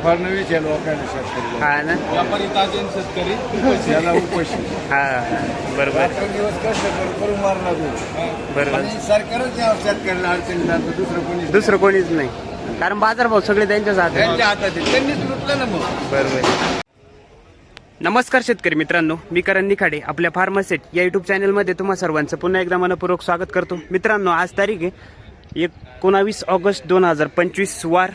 फडणवीस आहे लोकांना शेतकरी हा ना? व्यापारी ताजे आणि शेतकरी उपाशी. याला उपाशी हा बरोबर. रात्रंदिवस कष्ट करून करून मारला तू. बरोबर. आणि सरकारच या शेतकऱ्याला अडचणी जातं दुसरं कोणी दुसरं कोणीच नाही. कारण बाजारभाव सगळे त्यांच्याच हातात. त्यांच्या हातात आहे. त्यांनीच लुटलं ना मग. बरोबर. नमस्कार शेतकरी मित्रांनो मी करण निखाडे आपल्या फार्मासेट या युट्यूब चॅनलमध्ये तुम्हा सर्वांचं पुन्हा एकदा मनपूर्वक स्वागत करतो. मित्रांनो आज तारीख आहे एकोणावीस ऑगस्ट दोन हजार पंचवीस वार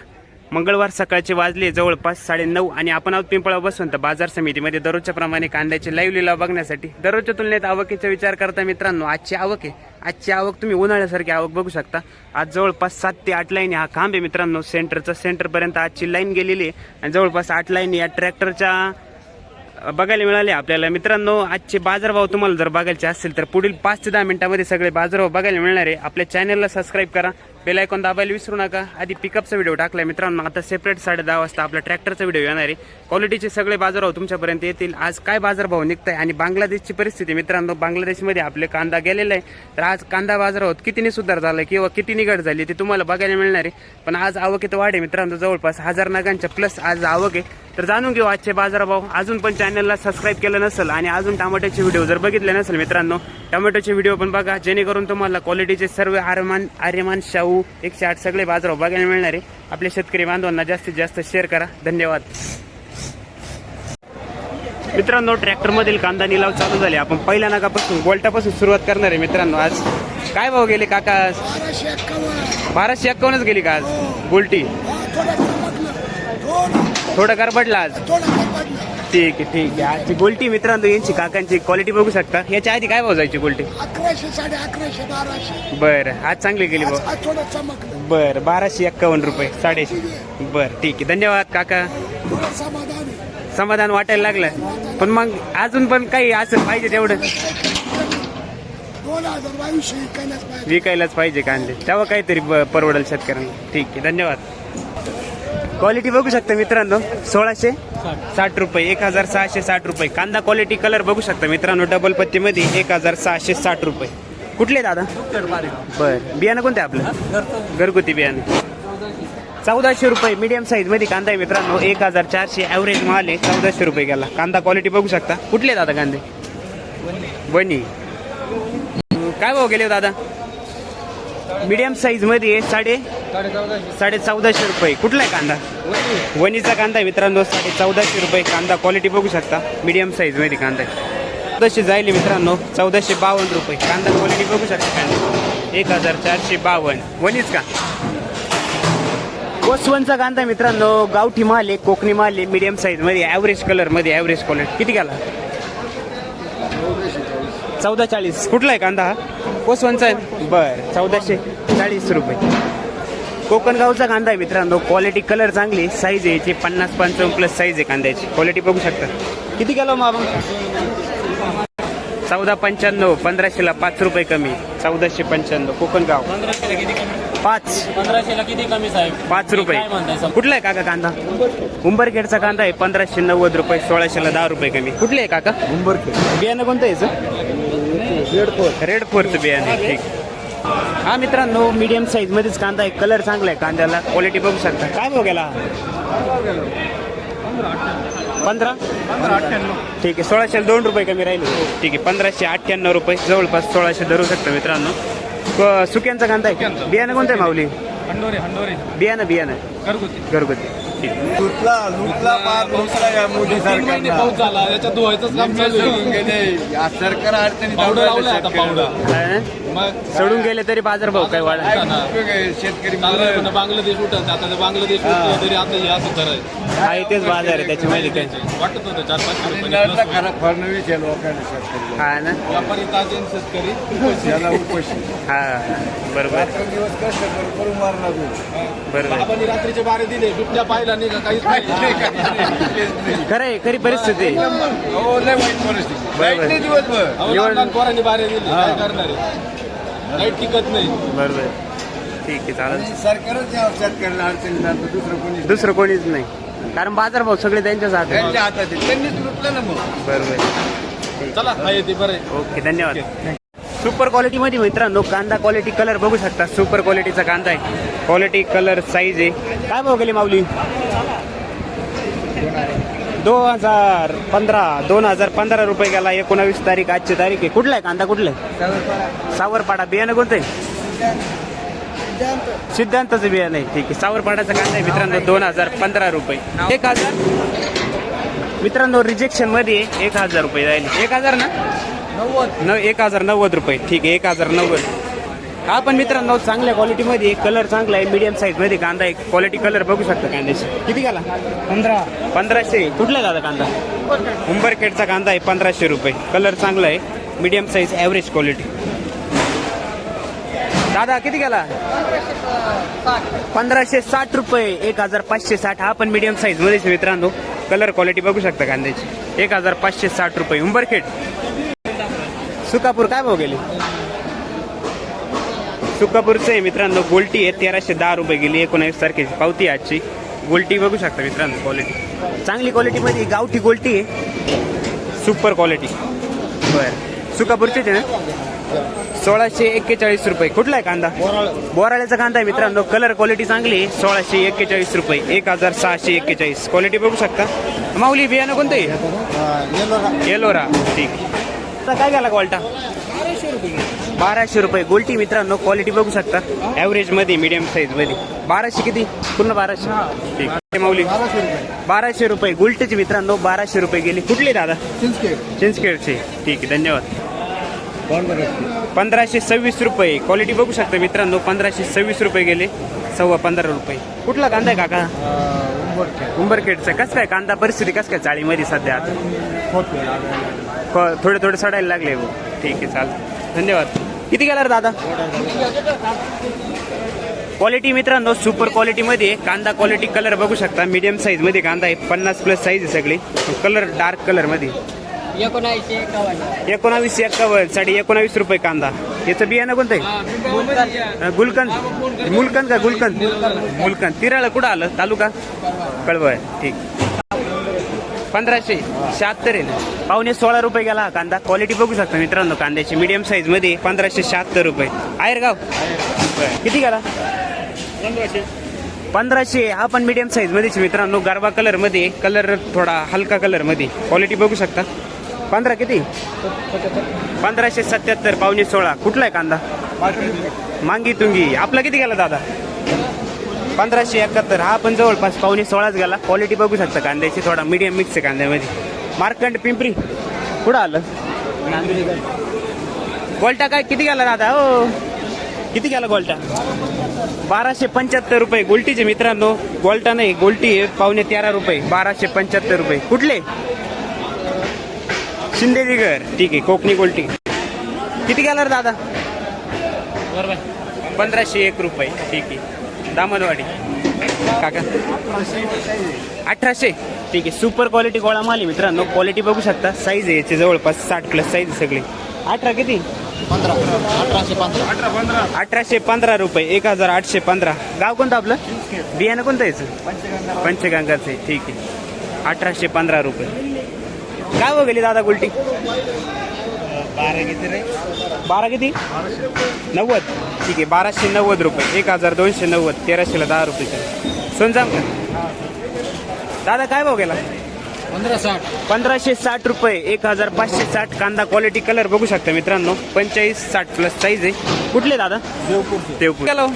मंगळवार सकाळचे वाजले जवळपास साडे नऊ आणि आपण आहोत पिंपळा बसवंत बाजार समितीमध्ये दररोजच्या प्रमाणे कांद्याची लाईव्ह लिलाव बघण्यासाठी दररोजच्या तुलनेत आवकीचा विचार करता मित्रांनो आजची आवक आहे. आजची आवक तुम्ही उन्हाळ्यासारखी आवक बघू शकता. आज जवळपास सात ते आठ लाईन हा खांब आहे मित्रांनो. सेंटरचा सेंटरपर्यंत आजची लाईन गेलेली आहे. आणि जवळपास आठ लाईन या ट्रॅक्टरच्या बघायला मिळाले आपल्याला. मित्रांनो आजचे बाजारभाव तुम्हाला जर बघायचे असतील तर पुढील पाच ते दहा मिनिटामध्ये सगळे बाजारभाव बघायला मिळणार आहे. आपल्या चॅनलला सबस्क्राईब करा. बेल आयकॉन दाबायला विसरू नका. आधी पिकअपचा व्हिडिओ टाकलाय मित्रांनो. आता सेपरेट साडे दहा वाजता आपला ट्रॅक्टरचा व्हिडिओ येणार आहे. क्वालिटीचे सगळे बाजारभाव तुमच्यापर्यंत येतील. आज काय बाजारभाव निघत आहे आणि बांगलादेशची परिस्थिती मित्रांनो. बांगलादेशमध्ये आपले कांदा गेलेला आहे तर आज कांदा बाजारभावात कितीने सुधार झाला किंवा किती निघड झाली ते तुम्हाला बघायला मिळणार आहे. पण आज आवकेत वाढ आहे मित्रांनो. जवळपास हजार नागांच्या प्लस आज आवक आहे. तर जाणून घेऊ आजचे बाजारभाव. अजून पण चॅनलला सबस्क्राईब केलं नसेल आणि अजून टमाट्याचे व्हिडिओ जर बघितले नसेल मित्रांनो टोमॅटोचे व्हिडिओ पण बघा. जेणेकरून तुम्हाला क्वालिटीचे सर्व आर्यमान आर्यमान शाहू एकशे आठ सगळे बाजारभाव बघायला मिळणार आहे. आपल्या शेतकरी बांधवांना जास्तीत जास्त शेअर करा. धन्यवाद. मित्रांनो ट्रॅक्टर मधील कांदा निलाव चालू झाले. आपण पहिल्या नागापासून गोल्टापासून सुरुवात करणार आहे मित्रांनो आज. काय भाव गेले काका? बाराशे एक्कावन्न. बाराशे एक्कावन्नच गेली का आज? गोल्टी थोडं गरबडला आज. ठीक आहे ठीक आहे. आजची गोल्टी मित्रांनो यांची काकांची क्वालिटी बघू शकता. याच्या आधी काय भाव जायची गोल्टी? अकराशे साडे अकराशे बाराशे. बरं आज चांगली गेली भाऊ. आज थोडं चमकलं. बरं बाराशे एक्कावन्न रुपये साडेशे. बरं ठीक आहे. धन्यवाद काका. थोडं समाधान. आहे. समाधान वाटायला लागलं. पण मग अजून पण काही असं पाहिजे तेवढं? दोन हजार बावीसशे विकायलाच पाहिजे. विकायलाच पाहिजे कांदे. तेव्हा काहीतरी ब- परवडेल शेतकऱ्यांना. ठीक आहे धन्यवाद. क्वालिटी बघू शकता मित्रांनो सोळाशे. साठ. रुपये एक हजार सहाशे साठ रुपये. कांदा क्वालिटी कलर बघू शकता मित्रांनो डबल पत्तीमध्ये एक हजार सहाशे साठ रुपये. कुठले दादा? बर. बियाणं कोणते आपलं? घरगुती बियाणं. चौदाशे रुपये मीडियम साईजमध्ये कांदा आहे मित्रांनो एक हजार चारशे ॲव्हरेज माल आहे. चौदाशे रुपये गेला. कांदा क्वालिटी बघू शकता. कुठले दादा कांदे? बनी काय भाव गेले हो दादा? मीडियम साईजमध्ये आहे साडे साडे चौदाशे रुपये. कुठला आहे कांदा? वणीचा कांदा आहे मित्रांनो साडे चौदाशे रुपये कांदा. क्वालिटी बघू शकता. मीडियम साईजमध्ये कांदा आहे. चौदाशे जाईल मित्रांनो चौदाशे बावन्न रुपये. कांदा क्वालिटी बघू शकता कांदा एक हजार चारशे बावन्न. वनीच का? वसवनचा कांदा मित्रांनो गावठी माल आहे कोकणी माल आहे मीडियम साईजमध्ये ॲव्हरेज कलरमध्ये ॲव्हरेज क्वालिटी किती गेला चौदा चाळीस. कुठला आहे कांदा हा? कोसवनचा आहे बरं चौदाशे चाळीस रुपये. कोकण गावचा कांदा आहे मित्रांनो. क्वालिटी कलर चांगली साईज आहे याची. पन्नास पंचावन्न प्लस साईज आहे कांद्याची. क्वालिटी बघू शकता. किती गेलो मग चौदा पंच्याण्णव पंधराशेला पाच रुपये कमी. चौदाशे पंच्याण्णव कोकण गाव पंधराशेला किती कमी? पाच. पंधराशेला किती कमी साहेब? पाच रुपये. सर? कुठला आहे काका कांदा? उंबरखेडचा कांदा आहे. पंधराशे नव्वद रुपये सोळाशेला दहा रुपये कमी. कुठले आहे काका? उंबरखेड. बियाणं कोणतं याचं? रेड फोरचं बियाणं आहे, ठीक. हा मित्रांनो मीडियम साईज मध्येच कांदा आहे. कलर चांगला आहे. कांद्याला क्वालिटी बघू शकता. काय भाव गेला? पंधरा? ठीक आहे सोळाशे दोन रुपये कमी राहिले. ठीक आहे पंधराशे अठ्ठ्याण्णव रुपये जवळपास सोळाशे धरू शकता मित्रांनो. क- सुक्यांचा कांदा आहे. बियाणं कोणतं आहे माऊली? हंडोरे हंडोरे. बियाणं बियाणं. घरगुती. घरगुती. आहे. लुटला लुटला लुटला या मोदी सरकारला पाऊस झाला याच्यात धुवायचंच काम चालू आहे. सोडून गेले या सरकार अडचणी पावडर लावलाय आता पावडर ना? मग सोडून गेले तरी बाजारभाव काय वाढ काय आहे? शेतकरी बांगलादेश उठत आता ते बांगलादेश उठलं तरी आता हे असं करायचं हा इथेच बाजार आहे त्याची माहिती काय? वाटत होतं चार पाचशे रुपये plus फडणवीस आहे लोकांना शेतकरी. हा ना? व्यापारी ताजे आणि शेतकरी. उपाशी. याला उपाशी. हा बरोबर. रात्रंदिवस कष्ट करून करून मारला तू. बरोबर. बाबांनी रात्रीचे बारे दिले बिबट्या पाहिला नाही का काहीच नाही खरं आहे खरी परिस्थिती आहे. हो लय वाईट परिस्थिती. नाही दिवसभर. अहो, लहान लहान पोरांनी बारे दिले काय करणार आहे? लाइट टिकत नाही. बरोबर. ठीक आहे चालेल. आणि सरकारच या शेतकऱ्याला अडचणी जातं दुसरं कोणी दुसरं कोणीच नाही. कारण बाजारभाव सगळे त्यांच्याच हातात. आहे. त्यांच्या हातात आहे. त्यांनीच लुटलं ना मग. बरोबर. चला हा येते बरं. आहे. ओके धन्यवाद. सुपर क्वालिटी मध्ये मित्रांनो कांदा क्वालिटी कलर बघू शकता. सुपर क्वालिटीचा कांदा आहे. क्वालिटी कलर साईज आहे. काय भाव गेली माऊली? दोन हजार पंधरा दोन हजार पंधरा रुपये गेला एकोणावीस तारीख आजची तारीख आहे. कुठला आहे? कांदा कुठला आहे? सावरपाडा बियाणं कोणतं आहे? सिद्धांताचं बियाणं आहे. ठीक आहे. सावरपाडाचा कांदा आहे मित्रांनो दोन हजार पंधरा रुपये. एक हजार. मित्रांनो रिजेक्शनमध्ये एक हजार रुपये जाईल एक हजार ना? न एक हजार नव्वद रुपये. ठीक आहे एक हजार नव्वद. हा पण मित्रांनो चांगल्या क्वालिटीमध्ये कलर चांगला आहे. मीडियम साईजमध्ये कांदा आहे क्वालिटी कलर बघू शकता कांद्याची किती गेला? पंधरा. पंधराशे. कुठला आहे दादा कांदा? उंबरखेडचा कांदा आहे पंधराशे रुपये. कलर चांगला आहे. मीडियम साईज ॲव्हरेज क्वालिटी दादा किती गेला? पंधराशे साठ रुपये. एक हजार पाचशे साठ. हा पण मीडियम साईज मध्येच आहे मित्रांनो. कलर क्वालिटी बघू शकता कांद्याची एक हजार पाचशे साठ रुपये. उंबरखेड. सुकापूर काय भाव गेली? सुकापूरचं आहे मित्रांनो गोल्टी आहे तेराशे दहा रुपये गेली एकोणावीस तारखेची पावती आजची. गोल्टी बघू शकता मित्रांनो क्वालिटी चांगली क्वालिटीमध्ये गावठी गोल्टी आहे. सुपर क्वालिटी बरं. सुकापूरचीच आहे ना? सोळाशे एक्केचाळीस रुपये. कुठला आहे कांदा? बोराळ्याचा कांदा आहे मित्रांनो. कलर क्वालिटी चांगली आहे. सोळाशे एक्केचाळीस रुपये. एक हजार सहाशे एक्केचाळीस. क्वालिटी बघू शकता? माऊली बियाणं कोणतं आहे? येलोरा ठीक. काय गेला क्वालिटा बाराशे रुपये. गोल्टी मित्रांनो क्वालिटी बघू शकता. ॲव्हरेजमध्ये मीडियम साईजमध्ये. बाराशे किती? पूर्ण बाराशे. ठीक. आहे माऊली. बाराशे रुपये. गोल्टीचे मित्रांनो बाराशे रुपये गेले. कुठले दादा? चिंचखेडचे. ठीक आहे धन्यवाद. पंधराशे. सव्वीस रुपये. क्वालिटी बघू शकता मित्रांनो पंधराशे सव्वीस रुपये गेले. सव्वा पंधरा रुपये. कुठला कांदा आहे काका? उंबरखेडचा. कसं काय कांदा परिस्थिती कसं काय चाळीमध्ये सध्या? थोडे थोडे सडायला लागले हो. ठीक आहे चालतं धन्यवाद. किती गेला रे दादा? क्वालिटी मित्रांनो सुपर क्वालिटीमध्ये कांदा क्वालिटी कलर बघू शकता. मीडियम साईजमध्ये कांदा आहे. पन्नास प्लस साईज आहे सगळी. कलर डार्क कलरमध्ये एकावन्न. एकोणावीस एक्कावन्न साडे एकोणावीस रुपये कांदा. याचं बियाणं कोणतं आहे? गुलकंद. मुलकंद का गुलकंद? मुलकंद तिराळा कुठं आलं? तालुका? कळवं आहे ठीक. पंधराशे शहात्तर आहे ना. पावणे सोळा रुपये गेला. कांदा क्वालिटी बघू शकता मित्रांनो. कांद्याची मीडियम साईजमध्ये पंधराशे शहात्तर रुपये. आयरगाव बरं. किती गेला? पंधराशे. हा पण मीडियम साईज मध्येच मित्रांनो. गरबा कलरमध्ये कलर थोडा हलका कलरमध्ये. क्वालिटी बघू शकता. पंधरा किती? पंधराशे सत्याहत्तर पावणे सोळा. कुठला आहे कांदा? मांगी तुंगी. आपला किती गेला दादा? पंधराशे एकाहत्तर. हा पण जवळपास पावणे सोळाच गेला. क्वालिटी बघू शकता कांद्याची थोडा मीडियम मिक्स आहे कांद्यामध्ये. मार्कंड पिंपरी. कुठं आलं? गोल्टा काय किती गेला दादा? हो. किती गेला गोल्टा? बाराशे पंच्याहत्तर रुपये. गोल्टीचे मित्रांनो गोल्टा नाही गोल्टी आहे पावणे तेरा रुपये. बाराशे पंच्याहत्तर रुपये. कुठले? शिंदेजीगर ठीक आहे कोकणी गोल्टी. किती गेला रे दादा? पंधराशे एक रुपये. ठीक आहे. दामनवाडी. काका. अठराशे. ठीक आहे सुपर क्वालिटी गोळा माल आहे मित्रांनो. क्वालिटी बघू शकता. साईज आहे याची जवळपास साठ प्लस साईज सगळी. अठरा किती? अठराशे पंधरा. रुपये. एक हजार आठशे पंधरा. गाव कोणतं आपलं? बियाणं कोणतं यायचं पंचगंगाचं आहे. ठीक आहे. अठराशे पंधरा रुपये. काय गेली दादा गुलटी? बारा किती नव्वद. ठीक आहे बाराशे नव्वद रुपये. एक हजार दोनशे नव्वद तेराशेला दहा रुपये समजाम का? दादा काय भाव गेला? पंधरा साठ. पंधराशे साठ रुपये एक हजार पाचशे साठ. कांदा क्वालिटी कलर बघू शकता मित्रांनो. पंचेचाळीस साठ प्लस साईज आहे. कुठले दादा? देवपूर. हॅलो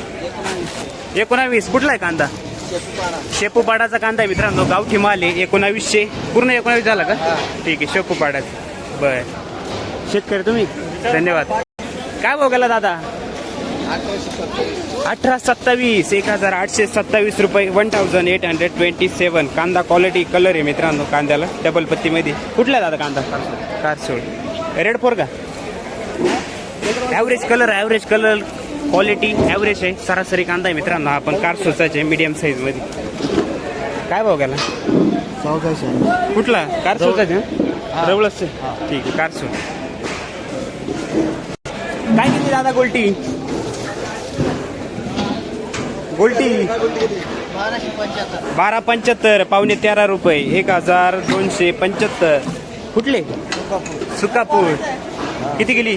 एकोणावीस. कुठला आहे कांदा? शेपूपाडाचा कांदा आहे मित्रांनो. गावठी माल आहे एकोणावीसशे. पूर्ण एकोणावीस झाला का? ठीक आहे शेपूपाडाचा. बर. शेतकरी तुम्ही? धन्यवाद. काय भाव गेला दादा? अठरा सत्तावीस एक हजार आठशे सत्तावीस रुपये one thousand eight hundred twenty seven कांदा क्वालिटी कलर आहे मित्रांनो कांद्याला डबल पत्तीमध्ये. कुठला दादा कांदा? कारसोड रेड फोर का? Average colour average colour quality average आहे. सरासरी कांदा आहे मित्रांनो आपण कारसोचाच आहे मीडियम साईजमध्ये काय भाव गेला? कुठला? कारसोचाच आहे रवळच ठीक आहे कारसो दादा गोल्टी. गोल्टी. बारा पंच्याहत्तर पावणे तेरा रुपये एक हजार दोनशे पंच्याहत्तर. कुठले? सुकापूर. किती गेली?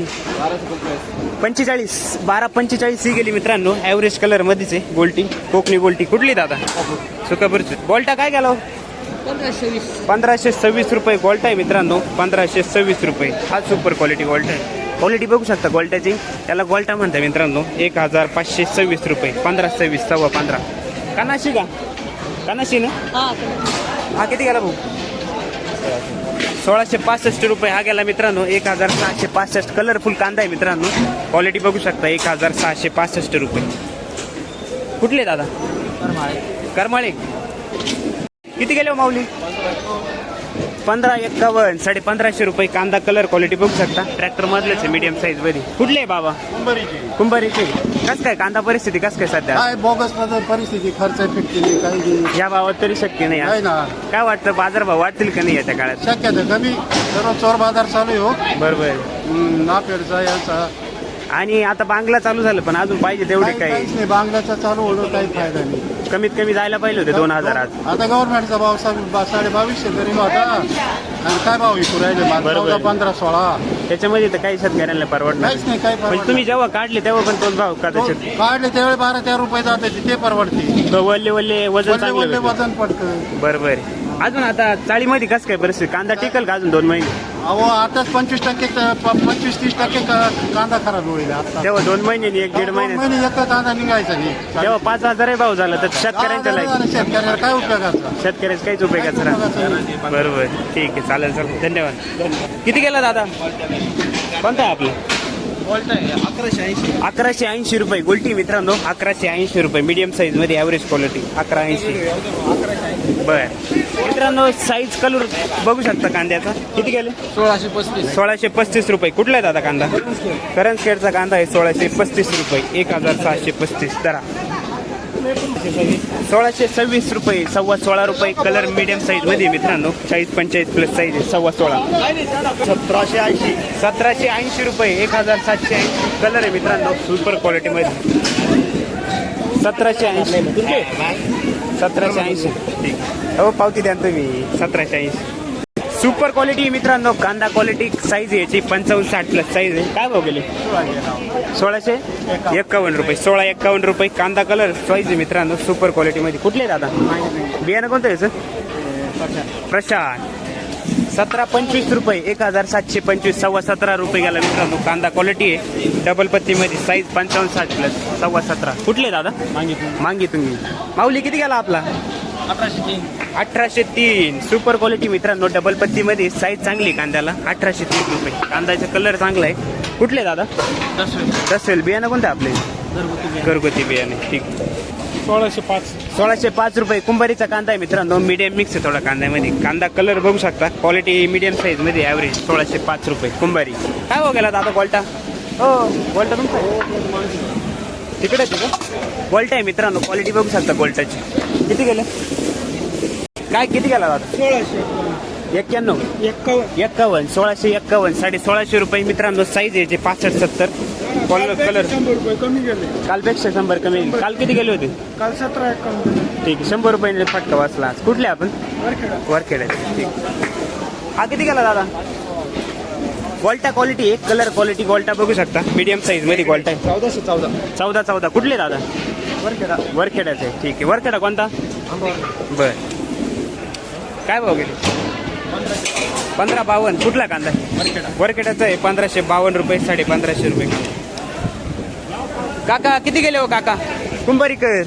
पंचेचाळीस. बारा पंचेचाळीस ही गेली मित्रांनो. ॲव्हरेज कलर मध्येच आहे गोल्टी. कोकणी गोल्टी. कुठली दादा? सुकापूरची. गोल्टा काय गेलो? पंधराशे सव्वीस रुपये गोल्ट आहे मित्रांनो. पंधराशे सव्वीस रुपये. हा सुपर क्वालिटी गोल्ट आहे. क्वालिटी बघू शकता गोल्टाची त्याला गोल्टा म्हणतात मित्रांनो. एक हजार पाचशे सव्वीस रुपये. पंधरा सव्वीस सव्वा पंधरा. कानाशी का? कानाशी ना? हा. हा किती गेला भाऊ? सोळाशे पासष्ट रुपये. हा गेला मित्रांनो. एक हजार सहाशे पासष्ट. कलरफुल कांदा आहे मित्रांनो. क्वालिटी बघू शकता. एक हजार सहाशे पासष्ट रुपये. कुठले दादा? करमाळे. किती गेले हो माऊली? पंधरा एक्कावन्न साडे पंधराशे रुपये कांदा कलर क्वालिटी बघू शकता. ट्रॅक्टर मधलेच आहे मीडियम साईजमध्ये. कुठले आहे बाबा? कुंभारीचे. कस काय कांदा परिस्थिती कस काय सध्या? काय बोगस पद्धत परिस्थिती खर्च फिटकेली काही नाही. या भावात तरी शक्य नाही. ना. काय वाटतं बाजारभाव वाढतील का नाही याच्या काळात? शक्यता कमी. सर्व चोर बाजार चालू आहे हो. बरोबर. हम्म, नापेडचा याचा. आणि आता बांगला चालू झालं पण अजून पाहिजे तेवढे काही- काहीच नाही बांगल्याचा चालू होणं काही फायदा नाही. कमीत कमी जायला पाहिजे होते दोन हजारात आता गव्हर्नमेंटचा भाव सा- बा- साडे बावीसशे तरी होता आणि काय भाव विकू राहिले? माल? बरोबर. चौदा पंधरा सोळा. त्याच्यामध्ये तर काही शेतकऱ्यांना परवडणार काहीच नाही म्हणजे परवडत तुम्ही जेव्हा काढले तेव्हा पण तोच भाव कदाचित काढले त्यावेळी बारा तेरा रुपये जात ते परवडते. वल्ले वल्ले वजन वल्ले चांगलं वल्ले भेटलं. वजन पडतं. बरोबर. अजून आता चाळीमध्ये कसं काय परिस्थिती? कांदा टिकल का अजून दोन महिने? अहो आताच पंचवीस टक्के क- प- पंचवीस तीस टक्के क- कांदा खराब होईल आता. तेव्हा दोन महिने एक दीड दोन महिने. महिने एक कांदा निघायचा नाही तेव्हा पाच हजारही भाव झाला तर शेतकऱ्यांच्या लाईफ शेतकऱ्याला काय उपयोगाचा? शेतकऱ्याचं काहीच उपयोगाचं राहत बरोबर. ठीक आहे चालेल चालेल. धन्यवाद. किती गेला दादा? कोणता आहे आपलं? अकराशे ऐंशी रुपये. गोल्टी मित्रांनो अकराशे ऐंशी रुपये. मीडियम साईजमध्ये ॲव्हरेज क्वालिटी अकरा ऐंशी. बर. मित्रांनो साईज कलर बघू शकता कांद्याचा. किती गेले? सोळाशे पस्तीस. सोळाशे पस्तीस रुपये. कुठला आहे दादा कांदा? करंजखेडचा कांदा आहे सोळाशे पस्तीस रुपये. एक हजार सहाशे पस्तीस. दरा सोळाशे सव्वीस रुपये सव्वा सोळा रुपये कलर मीडियम साईजमध्ये मित्रांनो. चाळीस पंचेचाळीस प्लस साईज आहे सव्वा सोळा. सतराशे ऐंशी. सतराशे ऐंशी रुपये एक हजार सातशे ऐंशी कलर आहे मित्रांनो सुपर क्वालिटी मध्ये. सतराशे ऐंशी. सतराशे ऐंशी. ठीक हो पावती द्या ना तुम्ही. सतराशे ऐंशी. सुपर क्वालिटी मित्रांनो कांदा क्वालिटी साईज याची पंचावन्न साठ प्लस साईज आहे. काय भाव गेले? सोळाशे? एक्कावन्न रुपये. सोळा एक्कावन्न रुपये. कांदा कलर साईज आहे मित्रांनो सुपर क्वालिटीमध्ये कुठले दादा? बियाणं कोणतं आहे सर प्रशांत. सतरा पंचवीस रुपये एक हजार सातशे पंचवीस सव्वा सतरा रुपये गेला मित्रांनो. कांदा क्वालिटी आहे. डबल पत्तीमध्ये साईज पंचावन्न साठ प्लस सव्वा सतरा. कुठले दादा? मांगी तुम्ही माऊली किती गेला आपला? अठराशे तीन. सुपर क्वालिटी मित्रांनो डबल पत्तीमध्ये साईज चांगली आहे कांद्याला. अठराशे तीन रुपये. कांद्याचा कलर चांगला आहे. कुठले दादा? दसेल बियाणं कोणतं आपले? घरगुती बियाणे. ठीक. सोळाशे पाच. सोळाशे पाच रुपये. कुंभारीचा कांदा आहे मित्रांनो. मीडियम मिक्स आहे थोडा कांद्यामध्ये. कांदा कलर बघू शकता. क्वालिटी मीडियम साईजमध्ये ॲव्हरेज सोळाशे पाच रुपये. कुंभारी. काय हो गेला दादा गोल्टा हो गोल्टा तुमचा? तिकडे आहे का? गोल्टा आहे मित्रांनो. क्वालिटी बघू शकता गोल्टाची किती गेलं? काय किती गेला दादा सोळाशे. एक्क्याण्णव. एक्कावन्न. एक्कावन्न सोळाशे एक्कावन्न साडे सोळाशे रुपये. मित्रांनो साईज याचे पासष्ट सत्तर. कलर कलर शंभर रुपये कमी गेले. कालपेक्षा शंभर कमी काल किती गेले होते? काल सतरा एक्कावन्न ठीक आहे शंभर रुपये फटका वाचला आज. कुठले आपण? वरखेडा. वरखेड्याचे ठीक. हा किती गेला दादा? गोल्टा क्वालिटी एक कलर क्वालिटी गोल्टा बघू शकता. मीडियम साईजमध्ये गोल्टा आहे. चौदाशे चौदा. चौदा चौदा. कुठले दादा? वरखेडा. वरखेड्याचे आहे ठीक आहे. वरखेडा कोणता? बर. काय भाव गेले? पंधरा बावन्न. कुठला कांदा? वरखेड्याचा आहे. पंधराशे बावन्न रुपये साडे पंधराशे रुपये काका किती गेले हो काका? कुंभारीकर.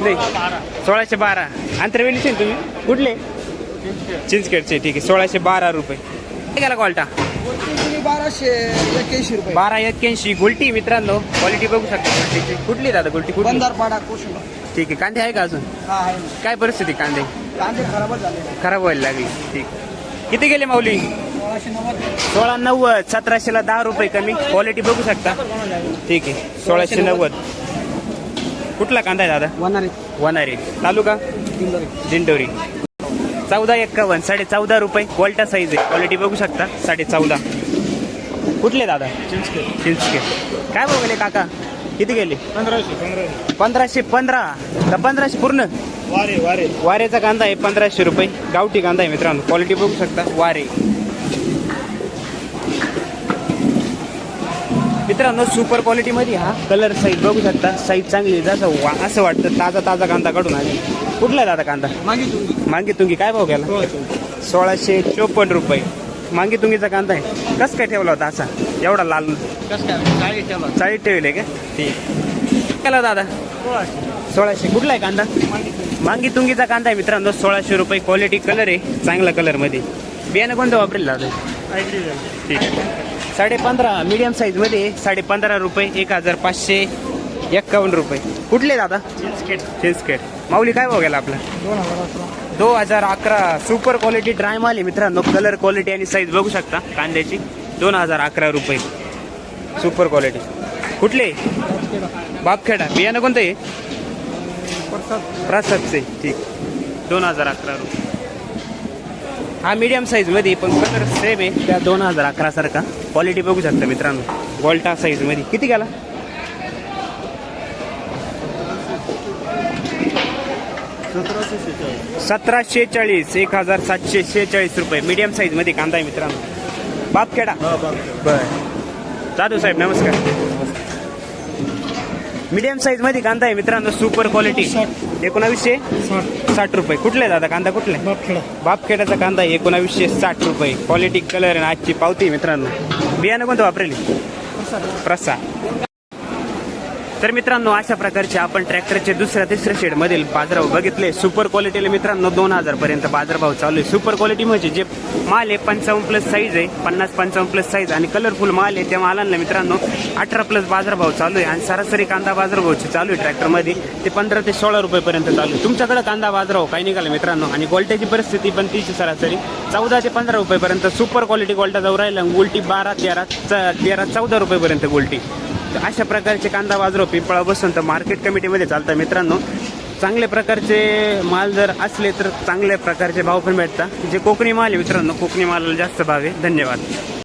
नाही. सोळाशे बारा. आंतरवेलीचे ना तुम्ही? कुठले? चिंचखेडचे. ठीक आहे. सोळाशे बारा रुपये. काय गेला क्वालटा? बाराशे एक्याऐंशी रुपये. बारा एक्क्याऐंशी. गुलटी मित्रांनो क्वालिटी बघू शकता. गुलटीची. कुठली दादा गुलटी कुठली? कोशिंबा. ठीक आहे. कांदे आहे का अजून? हा आहे काय परिस्थिती कांदे? कांदे खराबच झाले. खराब व्हायला लागली. ठीक. किती गेले माऊली? सोळाशे नव्वद. सोळा नव्वद सतराशेला दहा रुपये कमी. क्वालिटी बघू शकता. ठीक आहे. सोळाशे नव्वद. कुठला कांदा आहे दादा? वनारी. वनारी. तालुका? दिंडोरी. चौदा एक्कावन्न साडे चौदा रुपये. क्वालिटा साईज आहे. क्वालिटी बघू शकता. साडे चौदा. कुठले दादा? चिंचके. काय भाव गेले काका? किती गेले? पंधराशे पंधराशे. पंधराशे पंधरा. का पंधराशे पूर्ण? वारे वारे. वारेचा कांदा आहे पंधराशे रुपये. गावठी कांदा आहे मित्रांनो. क्वालिटी बघू शकता. वारे. मित्रांनो सुपर क्वालिटीमध्ये हा कलर साईज बघू शकता. साईज चांगली आहे. जसं वा असं वाटतं ताजा ताजा कांदा काढून आली. कुठला दादा कांदा? मागे तुम्ही मागे तुंगी काय भाव गेला? सोळाशे. चोपन्न रुपये. मागे तुंगीचा कांदा आहे. कसं काय ठेवला होता असा? एवढा लाल कसं काय? चाळीस चाळीस ठेवले का? ठीक. केला दादा. सोळाशे. कुठला आहे कांदा? मांगी तुंगीचा. कांदा आहे मित्रांनो. सोळाशे रुपये क्वालिटी कलर आहे. चांगला कलरमध्ये बियाणं कोणतं वापरेल दादा? ठीक. आहे साडे पंधरा मीडियम साईजमध्ये साडे पंधरा रुपये एक हजार पाचशे एक्कावन्न रुपये. कुठले दादा? चिंचखेड. माऊली काय गेला आपला? दोन हजार अठरा दोन हजार अकरा. सुपर क्वालिटी ड्राय माल आहे मित्रांनो. कलर क्वालिटी आणि साईज बघू शकता कांद्याची. दोन हजार अकरा रुपये. सुपर क्वालिटी कुठले? बापखेडा. बियाणं कोणतं आहे प्रसादचे. ठीक. दोन हजार अकरा रुपये. हा मीडियम साईजमध्ये पण कलर सेम आहे. त्या दोन हजार अकरा सारखा. क्वालिटी बघू शकता मित्रांनो. वॉल्टा साईजमध्ये किती गेला? सतराशे चाळीस. एक हजार सातशे शेहेचाळीस रुपये. मीडियम साईजमध्ये कांदा आहे मित्रांनो. बापखेडा बर जाधव साहेब नमस्कार. मीडियम साईजमध्ये कांदा आहे मित्रांनो सुपर क्वालिटी एकोणावीसशे साठ. रुपये. कुठले दादा? कांदा कुठले? बापखेड्याचा कांदा आहे एकोणावीसशे साठ रुपये. क्वालिटी कलर आणि आजची पावती मित्रांनो. बियाणं कोणतं वापरेल? प्रसा तर मित्रांनो अशा प्रकारचे आपण ट्रॅक्टरचे दुसऱ्या तिसऱ्या शेडमधील बाजारभाव बघितले. सुपर क्वालिटीला मित्रांनो दोन हजार पर्यंत बाजारभाव चालू आहे. सुपर क्वालिटी म्हणजे जे माल आहे पंचावन्न प्लस साईज आहे पन्नास पंचावन्न प्लस साईज आणि कलरफुल माल आहे त्या मालांना मित्रांनो अठरा प्लस बाजारभाव चालू आहे. आणि सरासरी कांदा बाजारभावचे चालू आहे ट्रॅक्टरमध्ये. ते पंधरा ते सोळा रुपयेपर्यंत चालू आहे. तुमच्याकडे कांदा बाजारभाव काय निघाला मित्रांनो? आणि गोल्ट्याची परिस्थिती पण तीची सरासरी. चौदा ते पंधरा रुपयेपर्यंत सुपर क्वालिटी गोल्टा जाऊ राहिला. उलटी बारा तेरा च- तेरा चौदा रुपयेपर्यंत गोल्टी अशा प्रकारचे कांदा बाजरो पिंपळा बसून तर मार्केट कमिटीमध्ये चालतं मित्रांनो. चांगल्या प्रकारचे माल जर असले तर चांगल्या प्रकारचे भाव पण भेटतात. जे कोकणी माल आहे मित्रांनो कोकणी मालाला जास्त भाव आहे. धन्यवाद.